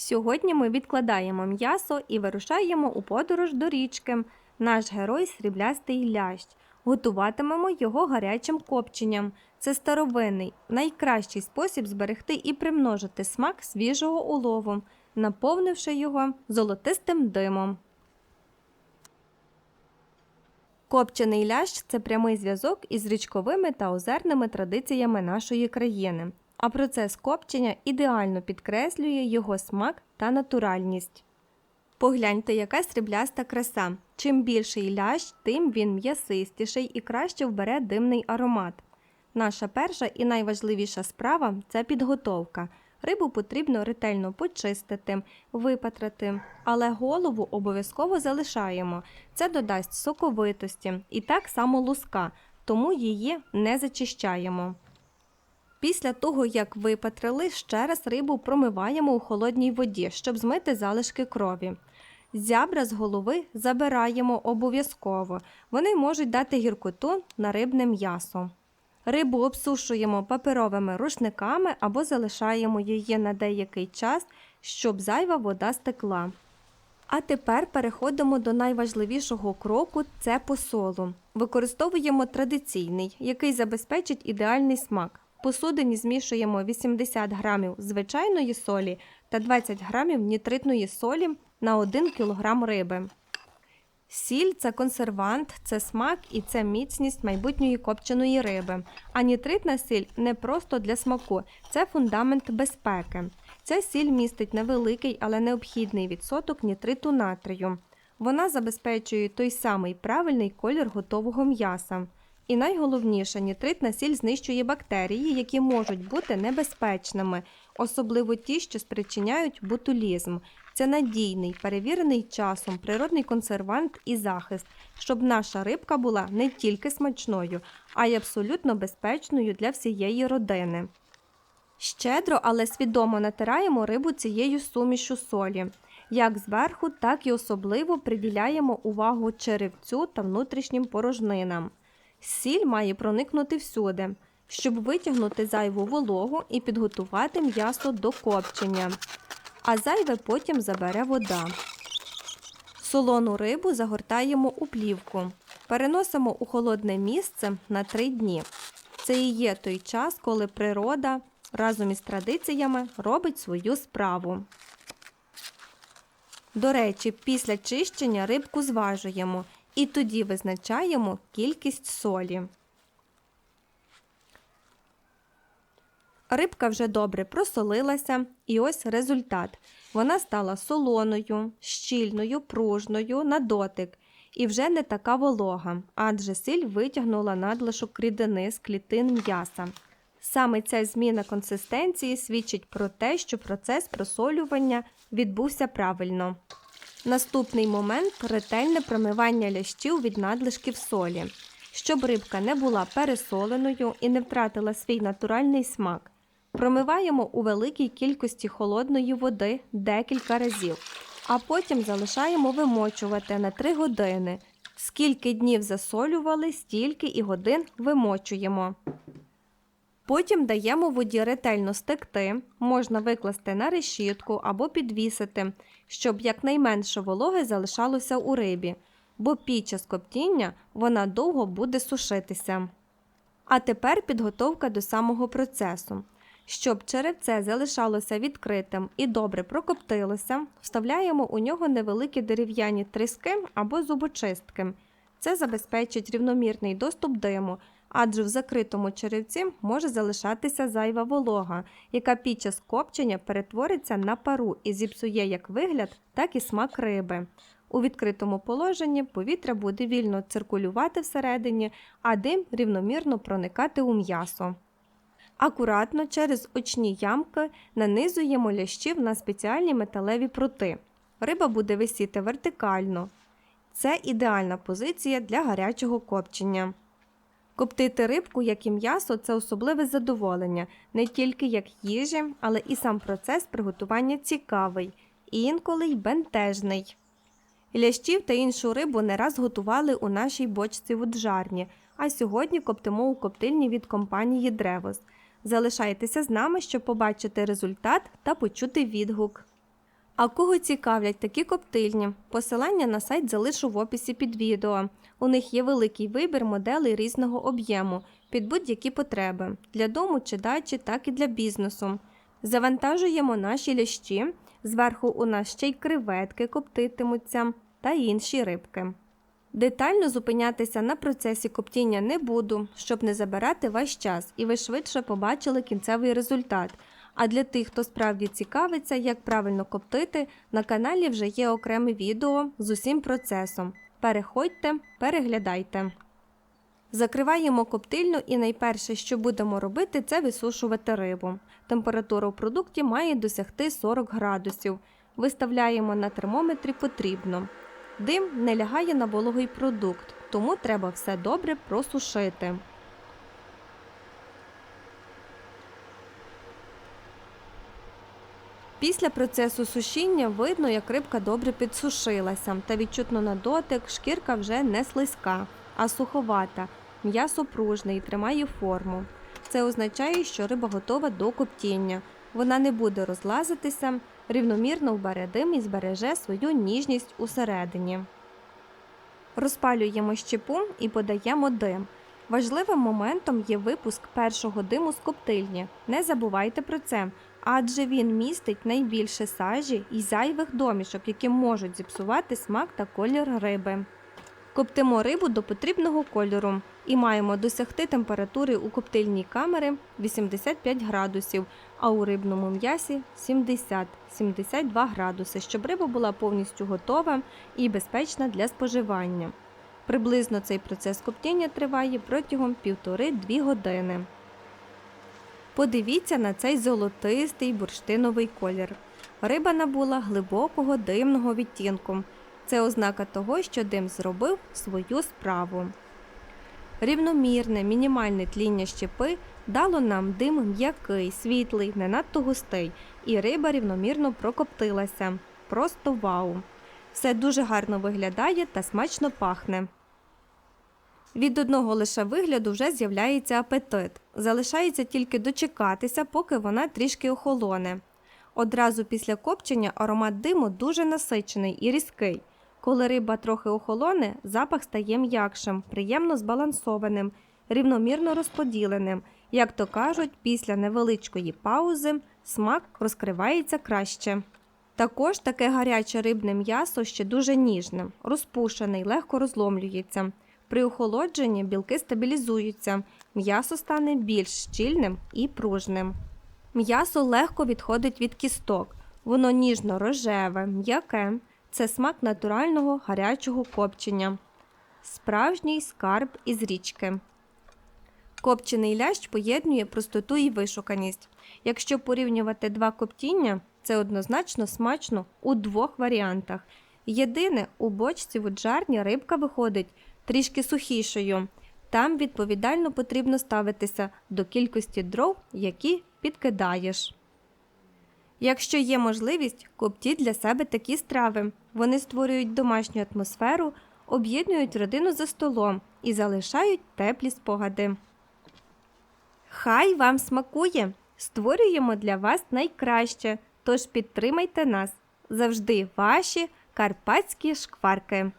Сьогодні ми відкладаємо м'ясо і вирушаємо у подорож до річки. Наш герой сріблястий лящ. Готуватимемо його гарячим копченням. Це старовинний, найкращий спосіб зберегти і примножити смак свіжого улову, наповнивши його золотистим димом. Копчений лящ це прямий зв'язок із річковими та озерними традиціями нашої країни, а процес копчення ідеально підкреслює його смак та натуральність. Погляньте, яка срібляста краса. Чим більший лящ, тим він м'ясистіший і краще вбере димний аромат. Наша перша і найважливіша справа це підготовка. Рибу потрібно ретельно почистити, випатрати, але голову обов'язково залишаємо. Це додасть соковитості і так само луска, тому її не зачищаємо. Після того, як випатрили, ще раз рибу промиваємо у холодній воді, щоб змити залишки крові. Зябра з голови забираємо обов'язково. Вони можуть дати гіркоту на рибне м'ясо. Рибу обсушуємо паперовими рушниками або залишаємо її на деякий час, щоб зайва вода стекла. А тепер переходимо до найважливішого кроку це посолу. Використовуємо традиційний, який забезпечить ідеальний смак. Посудині змішуємо 80 грамів звичайної солі та 20 грамів нітритної солі на 1 кг риби. Сіль це консервант, це смак і це міцність майбутньої копченої риби. А нітритна сіль не просто для смаку, це фундамент безпеки. Ця сіль містить невеликий, але необхідний відсоток нітриту натрію. Вона забезпечує той самий правильний колір готового м'яса. І найголовніше, нітритна сіль знищує бактерії, які можуть бути небезпечними, особливо ті, що спричиняють ботулізм. Це надійний, перевірений часом природний консервант і захист, щоб наша рибка була не тільки смачною, а й абсолютно безпечною для всієї родини. Щедро, але свідомо натираємо рибу цією сумішю солі. Як зверху, так і особливо приділяємо увагу черевцю та внутрішнім порожнинам. Сіль має проникнути всюди, щоб витягнути зайву вологу і підготувати м'ясо до копчення, а зайве потім забере вода. Солону рибу загортаємо у плівку, переносимо у холодне місце на 3 дні. Це і є той час, коли природа разом із традиціями робить свою справу. До речі, після чищення рибку зважуємо і тоді визначаємо кількість солі. Рибка вже добре просолилася, і ось результат. Вона стала солоною, щільною, пружною на дотик і вже не така волога, адже сіль витягнула надлишок рідини з клітин м'яса. Саме ця зміна консистенції свідчить про те, що процес просолювання відбувся правильно. Наступний момент ретельне промивання лящів від надлишків солі, щоб рибка не була пересоленою і не втратила свій натуральний смак. Промиваємо у великій кількості холодної води декілька разів, а потім залишаємо вимочувати на 3 години. Скільки днів засолювали, стільки і годин вимочуємо. Потім даємо воді ретельно стекти, можна викласти на решітку або підвісити, щоб якнайменше вологи залишалося у рибі, бо під час коптіння вона довго буде сушитися. А тепер підготовка до самого процесу. Щоб черевце залишалося відкритим і добре прокоптилося, вставляємо у нього невеликі дерев'яні тріски або зубочистки. Це забезпечить рівномірний доступ диму, адже в закритому черевці може залишатися зайва волога, яка під час копчення перетвориться на пару і зіпсує як вигляд, так і смак риби. У відкритому положенні повітря буде вільно циркулювати всередині, а дим рівномірно проникати у м'ясо. Акуратно через очні ямки нанизуємо лящів на спеціальні металеві прути. Риба буде висіти вертикально. Це ідеальна позиція для гарячого копчення. Коптити рибку, як і м'ясо, це особливе задоволення, не тільки як їжі, але і сам процес приготування цікавий, і інколи й бентежний. Лящів та іншу рибу не раз готували у нашій бочці в Уджарні, а сьогодні коптимо у коптильні від компанії Древос. Залишайтеся з нами, щоб побачити результат та почути відгук. А кого цікавлять такі коптильні? Посилання на сайт залишу в описі під відео. У них є великий вибір моделей різного об'єму під будь-які потреби для дому чи дачі, так і для бізнесу. Завантажуємо наші лящі. Зверху у нас ще й креветки коптитимуться та інші рибки. Детально зупинятися на процесі коптіння не буду, щоб не забирати ваш час і ви швидше побачили кінцевий результат. А для тих, хто справді цікавиться, як правильно коптити, на каналі вже є окреме відео з усім процесом. Переходьте, переглядайте. Закриваємо коптильню і найперше, що будемо робити, це висушувати рибу. Температура в продукті має досягти 40 градусів. Виставляємо на термометрі потрібно. Дим не лягає на вологий продукт, тому треба все добре просушити. Після процесу сушіння видно, як рибка добре підсушилася, та відчутно на дотик шкірка вже не слизька, а суховата, м'ясо пружне і тримає форму. Це означає, що риба готова до коптіння. Вона не буде розлазитися, рівномірно вбере дим і збереже свою ніжність усередині. Розпалюємо щепу і подаємо дим. Важливим моментом є випуск першого диму з коптильні. Не забувайте про це, адже він містить найбільше сажі і зайвих домішок, які можуть зіпсувати смак та колір риби. Коптимо рибу до потрібного кольору і маємо досягти температури у коптильній камери 85 градусів, а у рибному м'ясі 70-72 градуси, щоб риба була повністю готова і безпечна для споживання. Приблизно цей процес коптіння триває протягом 1,5-2 години. Подивіться на цей золотистий бурштиновий колір. Риба набула глибокого димного відтінку. Це ознака того, що дим зробив свою справу. Рівномірне мінімальне тління щепи дало нам дим м'який, світлий, не надто густий, і риба рівномірно прокоптилася. Просто вау! Все дуже гарно виглядає та смачно пахне. Від одного лише вигляду вже з'являється апетит. Залишається тільки дочекатися, поки вона трішки охолоне. Одразу після копчення аромат диму дуже насичений і різкий. Коли риба трохи охолоне, запах стає м'якшим, приємно збалансованим, рівномірно розподіленим. Як то кажуть, після невеличкої паузи смак розкривається краще. Також таке гаряче рибне м'ясо ще дуже ніжне, розпушене й легко розломлюється. При охолодженні білки стабілізуються, м'ясо стане більш щільним і пружним. М'ясо легко відходить від кісток, воно ніжно рожеве, м'яке. Це смак натурального гарячого копчення. Справжній скарб із річки. Копчений лящ поєднує простоту і вишуканість. Якщо порівнювати два коптіння, це однозначно смачно у двох варіантах. Єдине, у бочці в уджарні рибка виходить трішки сухішою. Там відповідально потрібно ставитися до кількості дров, які підкидаєш. Якщо є можливість, коптіть для себе такі страви. Вони створюють домашню атмосферу, об'єднують родину за столом і залишають теплі спогади. Хай вам смакує! Створюємо для вас найкраще, тож підтримайте нас. Завжди ваші карпатські шкварки.